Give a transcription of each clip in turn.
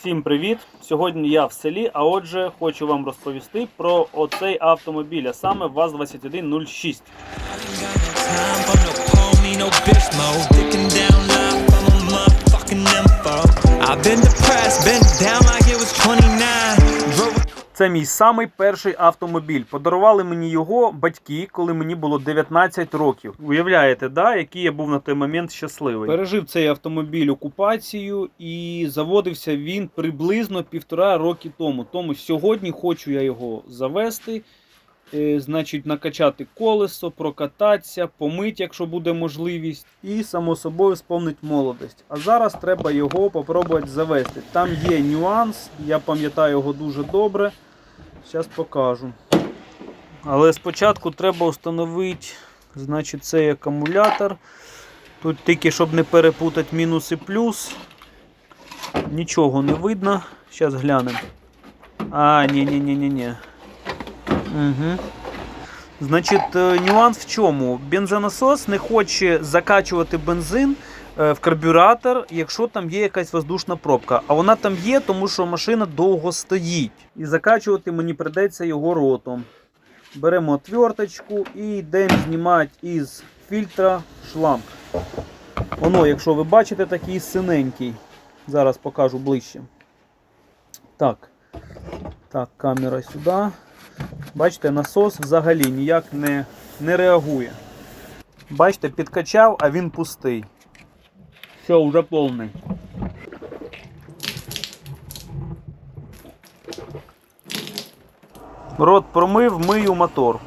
Всім привіт! Сьогодні я в селі, а отже, хочу вам розповісти про оцей автомобіль, а саме ВАЗ-2106. time for no homie, no bitch mode. Dicking down life, I'm a motherfucking info. I've been depressed, been down like it was 29. Drove Це мій самий перший автомобіль. Подарували мені його батьки, коли мені було 19 років. Уявляєте, да, який я був на той момент щасливий. Пережив цей автомобіль окупацію і заводився він приблизно півтора роки тому. Тому сьогодні хочу я його завести. е, Значить, накачати колесо, прокататися, помить, якщо буде можливість, і само собою сповнить молодость. А зараз треба його попробувати завести. Там є нюанс, я пам'ятаю його дуже добре. Зараз покажу. Але спочатку треба встановити значить, цей акумулятор. Тут тільки щоб не перепутати мінус і плюс. Нічого не видно. Зараз глянемо. А, ні-ні-ні-ні-ні. Угу. Значить, е, нюанс в чому? Бензонасос не хоче закачувати бензин в карбюратор, якщо там є якась воздушна пробка. А вона там є, тому що машина довго стоїть. І закачувати мені придеться його ротом. Беремо отверточку і йдемо знімати із фільтра шланг. Воно, якщо ви бачите, такий синенький. Зараз покажу ближче. Так. Так, камера сюди. Бачите, насос взагалі ніяк не, не реагує. Бачите, підкачав, а він пустий. Все, вже повний. Рот промив, мию мотор.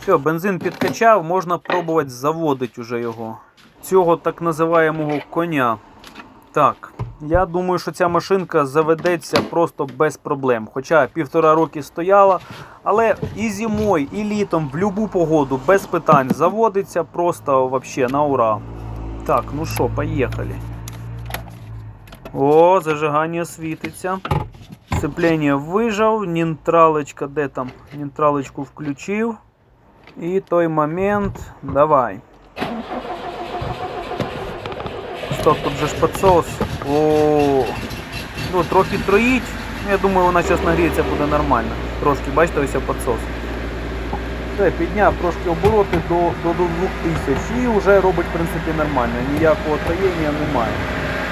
Все, бензин підкачав, можна пробувати заводити уже його. Цього так називаємого коня. Так, я думаю, що ця машинка заведеться просто без проблем. Хоча півтора роки стояла, але і зимою, і літом, в будь-яку погоду, без питань заводиться просто вообще на ура. Так, ну що, поїхали. О, зажигання світиться. Сцеплення вижав, нейтралочка, де там? Нейтралочку включив. І той момент. Давай. Стоп, тут же ж підсос. О, ну трохи троїть. Ну, Я думаю, вона зараз нагріється буде нормально. Трошки, бачите, ось підсос. Все, підняв трошки обороти до, до, до 2000 і вже робить в принципі нормально. Ніякого троєння немає.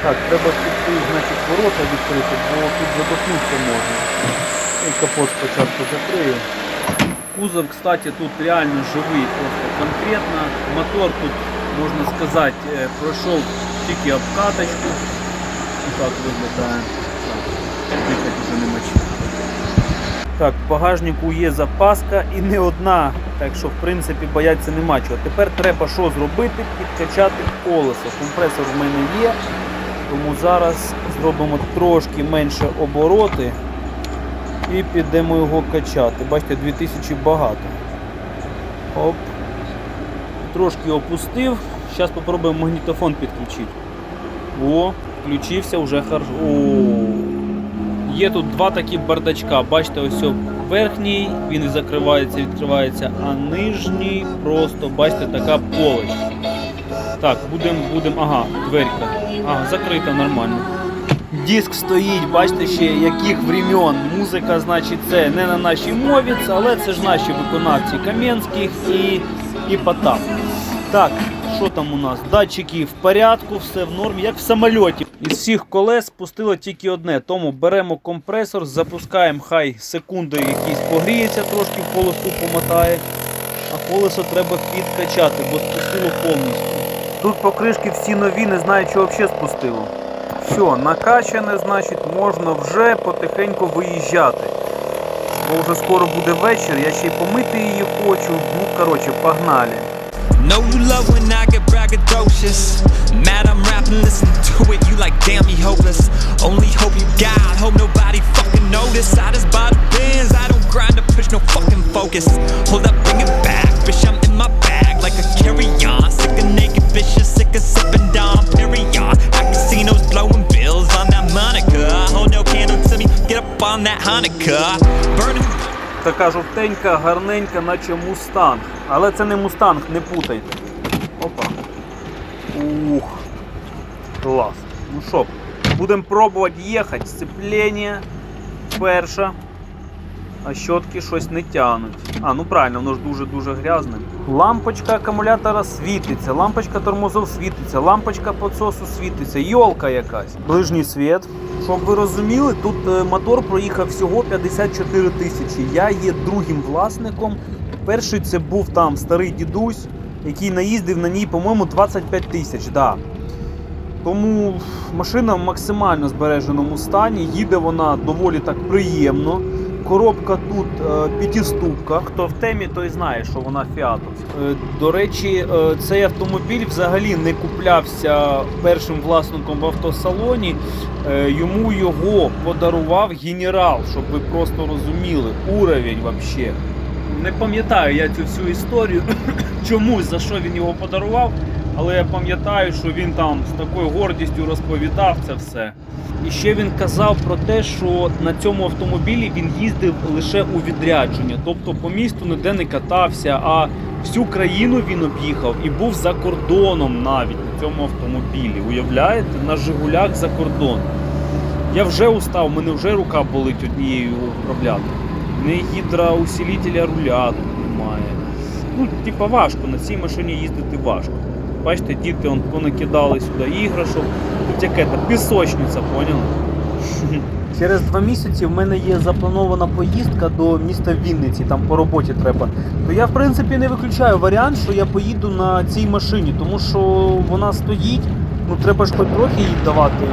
Так, треба піти, значить, ворота відкрити, бо тут задохнутися можна. І капот спочатку закрию. Кузов, кстати, тут реально живий, просто конкретно. Мотор тут, можна сказати, е, пройшов тільки обкаточку. Так виглядає. Так, дихати вже не мочить. Так, в багажнику є запаска і не одна, так що в принципі бояться нема чого. Тепер треба що зробити? Підкачати колесо. Компресор в мене є, тому зараз зробимо трошки менше обороти і підемо його качати. Бачите, 2000 багато. Оп. Трошки опустив. Зараз спробуємо магнітофон підключити. О, включився вже хорошо. О. Є тут два такі бардачка. Бачите, ось верхній, він і закривається, відкривається, а нижній просто, бачите, така полочка. Так, будемо, будемо, ага, дверка. Ага, закрита нормально. Диск стоїть, бачите ще яких времен. Музика, значить, це не на нашій мові, але це ж наші виконавці Кам'янських і, і Потап. Так, що там у нас? Датчики в порядку, все в нормі, як в самольоті. Із всіх колес спустило тільки одне. Тому беремо компресор, запускаємо, хай секунди якісь погріється, трошки в полосу помотає. А колесо треба підкачати, бо спустило повністю. Тут покришки всі нові, не знаю, що взагалі спустило. Все, накачане, значить, можна вже потихеньку виїжджати. Бо вже скоро буде вечір, я ще й помити її хочу. Ну, коротше, погнали. Know you love when I get braggadocious. Mad I'm rapping, listen to it, you like damn me hopeless. Only hope you got, hope nobody fucking notice. I just buy the bins, I don't grind to push no fucking focus. Hold up, bring it back, bitch, I'm in my bag like a carry-on. Sick of naked bitches, sick of sipping Dom Perignon. At casinos blowing bills on that Monica. Hold no candle to me, get up on that Hanukkah. Burning Така жовтенька, гарненька, наче мустанг. Але це не мустанг, не путайте. Опа. Ух. Клас. Ну що, Будемо пробувати їхати. Сцеплення перше. А щотки щось не тянуть. А, ну правильно, воно ж дуже-дуже грязне. Лампочка акумулятора світиться, лампочка тормозов світиться, лампочка підсосу світиться, йолка якась. Ближній світ. Щоб ви розуміли, тут е, мотор проїхав всього 54 тисячі. Я є другим власником. Перший це був там старий дідусь, який наїздив на ній, по-моєму, 25 тисяч. Да. Тому машина в максимально збереженому стані. Їде вона доволі так приємно. Коробка тут е, п'ятиступка. Хто в темі, той знає, що вона фіатовська. Е, до речі, е, цей автомобіль взагалі не куплявся першим власником в автосалоні. Йому його подарував генерал, щоб ви просто розуміли. Уровень взагалі. Не пам'ятаю я цю всю історію. Чомусь за що він його подарував. Але я пам'ятаю, що він там з такою гордістю розповідав це все. І ще він казав про те, що на цьому автомобілі він їздив лише у відрядження, тобто по місту ніде не катався, а всю країну він об'їхав і був за кордоном навіть на цьому автомобілі. Уявляєте, на Жигулях за кордон. Я вже устав, мене вже рука болить однією управляти. Не гідроусилителя руля тут немає. Ну, типа важко, на цій машині їздити важко. Бачите, діти он понакидали сюди іграшок. Тут яке то пісочниця, поняли? Через два місяці в мене є запланована поїздка до міста Вінниці, там по роботі треба. То я в принципі не виключаю варіант, що я поїду на цій машині, тому що вона стоїть. Ну треба ж хоч трохи їй давати,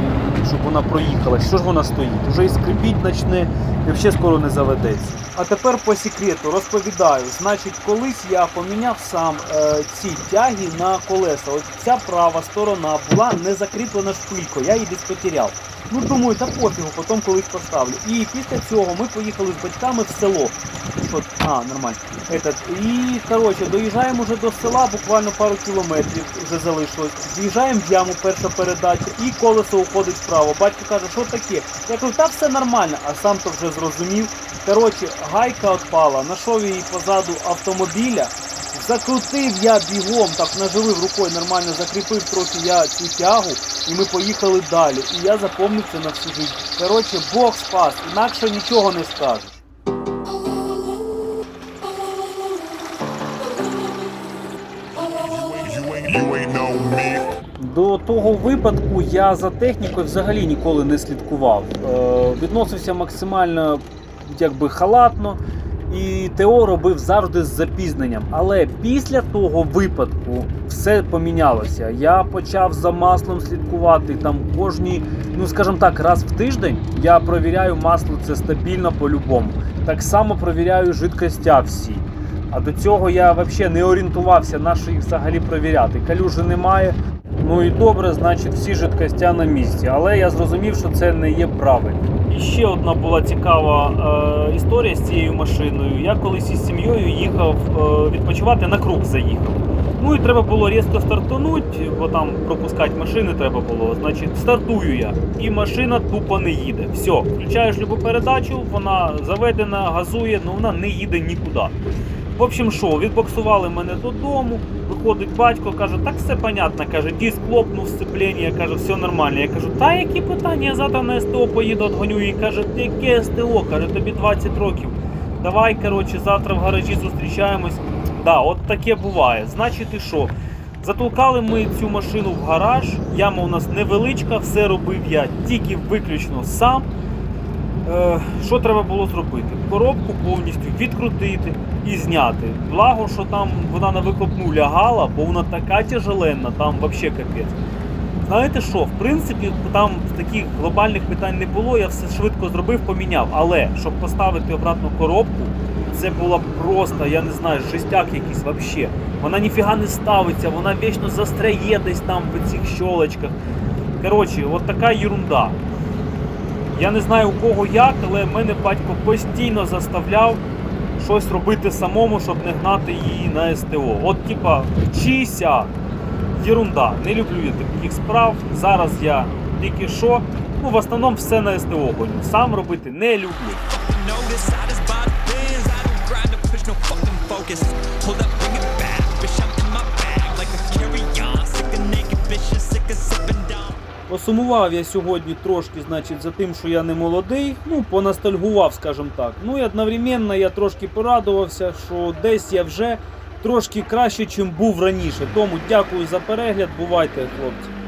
щоб вона проїхала. Що ж вона стоїть? Уже і скрипіть почне, і взагалі скоро не заведеться. А тепер по секрету розповідаю. Значить, колись я поміняв сам е, ці тяги на колеса. От ця права сторона була не закріплена шпилькою, я її десь потеряв. Ну думаю, та пофігу, потім колись поставлю. І після цього ми поїхали з батьками в село. Що, а, нормально. Этот, і коротше, доїжджаємо вже до села, буквально пару кілометрів вже залишилось. З'їжджаємо в яму, перша передача, і колесо уходить вправо. Батько каже, що таке? Я кажу, та все нормально, а сам то вже зрозумів. Коротше, гайка відпала, знайшов її позаду автомобіля. Закрутив я бігом, так наживив рукою, нормально закріпив трохи я цю тягу, і ми поїхали далі. І я запомнив це на всю життя. Коротше, Бог спас, інакше нічого не скажеш. До того випадку я за технікою взагалі ніколи не слідкував. Е, відносився максимально якби халатно, і ТО робив завжди з запізненням. Але після того випадку все помінялося. Я почав за маслом слідкувати там кожні, ну скажімо так, раз в тиждень я провіряю масло, це стабільно по-любому. Так само провіряю жидкостя всі. А до цього я взагалі не орієнтувався, на що їх взагалі провіряти. Калюжі немає. Ну і добре, значить, всі жидкостя на місці. Але я зрозумів, що це не є правильно. І ще одна була цікава е, історія з цією машиною. Я колись із сім'єю їхав е, відпочивати на круг заїхав. Ну і треба було різко стартанути, бо там пропускати машини треба було. Значить, стартую я. І машина тупо не їде. Все, включаєш любу передачу, вона заведена, газує, але вона не їде нікуди. В общем, що, відбоксували мене додому, виходить батько, каже, так все понятно, каже, диск лопнув сцеплення, каже, все нормально. Я кажу, та які питання, я завтра на СТО поїду, отгоню її. Каже, яке СТО? Каже, тобі 20 років. Давай, коротше, завтра в гаражі зустрічаємось. Да, от таке буває. Значить, і що? Затолкали ми цю машину в гараж, яма у нас невеличка, все робив я тільки виключно сам. Е, що треба було зробити? Коробку повністю відкрутити і зняти. Благо, що там вона на вихлопну лягала, бо вона така тяжеленна, там взагалі капець. Знаєте що, в принципі, там таких глобальних питань не було, я все швидко зробив, поміняв. Але щоб поставити обратно коробку, це було просто, я не знаю, жестяк якийсь взагалі. Вона ніфіга не ставиться, вона вічно застряє десь там в цих щолочках. Коротше, от така ерунда. Я не знаю у кого як, але мене батько постійно заставляв щось робити самому, щоб не гнати її на СТО. От, типа, вчися. Єрунда. Не люблю я таких справ. Зараз я тільки що. Ну, в основному все на СТО гоню. Сам робити не люблю. Посумував я сьогодні трошки, значить, за тим, що я не молодий. Ну, поностальгував, скажімо так. Ну і одновременно я трошки порадувався, що десь я вже трошки краще, чим був раніше. Тому дякую за перегляд. Бувайте, хлопці.